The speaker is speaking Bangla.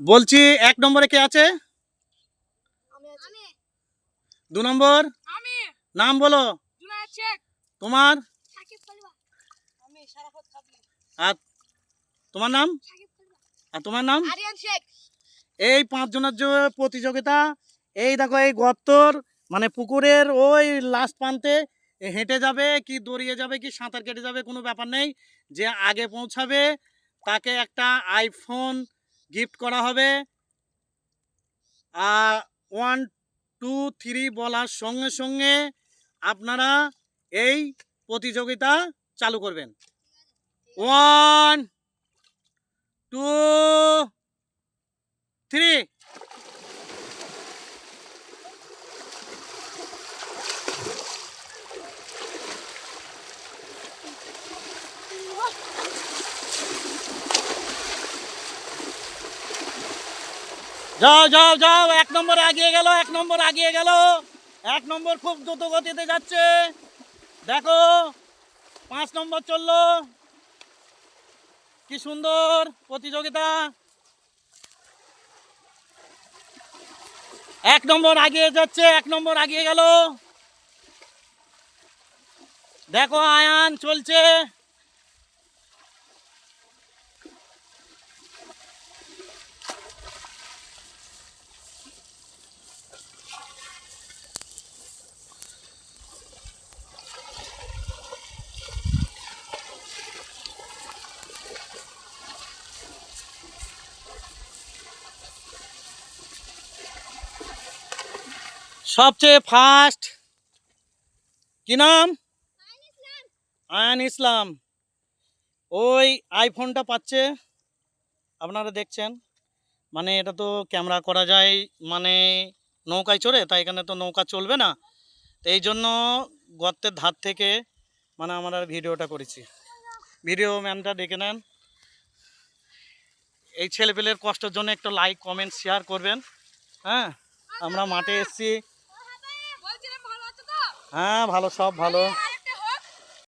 বলছি এক নম্বরে কে আছে? দু নম্বর? নাম বলো। তোমার? আর তোমার নাম? আর তোমার নাম? এই পাঁচজনের যে প্রতিযোগিতা এই দেখো এই গর্তর মানে পুকুরের ওই লাস্ট প্রান্তে হেঁটে যাবে কি দড়িয়ে যাবে কি সাঁতার কেটে যাবে কোনো ব্যাপার নেই। যে আগে পৌঁছাবে তাকে একটা আইফোন গিফট করা হবে। আর ওয়ান টু থ্রি বলার সঙ্গে সঙ্গে আপনারা এই প্রতিযোগিতা চালু করবেন। ওয়ান টু থ্রি যাও যাও যাও, এক নম্বর আগিয়ে গেল, এক নম্বর আগিয়ে গেল। এক নম্বর খুব দ্রুত গতিতে যাচ্ছে। দেখো, পাঁচ নম্বর চলল। কি সুন্দর প্রতিযোগিতা। এক নম্বর আগিয়ে যাচ্ছে, এক নম্বর আগিয়ে গেল। দেখো, আয়ান চলছে। সবচেয়ে ফার্স্ট কি নাম? আয়ান ইসলাম। ওই আইফোনটা পাচ্ছে। আপনারা দেখছেন। মানে এটা তো ক্যামেরা করা যায় মানে নৌকায় চড়ে, তাই এখানে তো নৌকা চলবে না। তো এই জন্য গর্তের ধার থেকে মানে আমরা ভিডিওটা করেছি। ভিডিও ম্যামটা ডেকে নেন। এই ছেলেপেলের কষ্টের জন্য একটু লাইক কমেন্ট শেয়ার করবেন। হ্যাঁ? আমরা মাঠে এসেছি বলছিলাম ভালো আছো তো হ্যাঁ ভালো সব ভালো।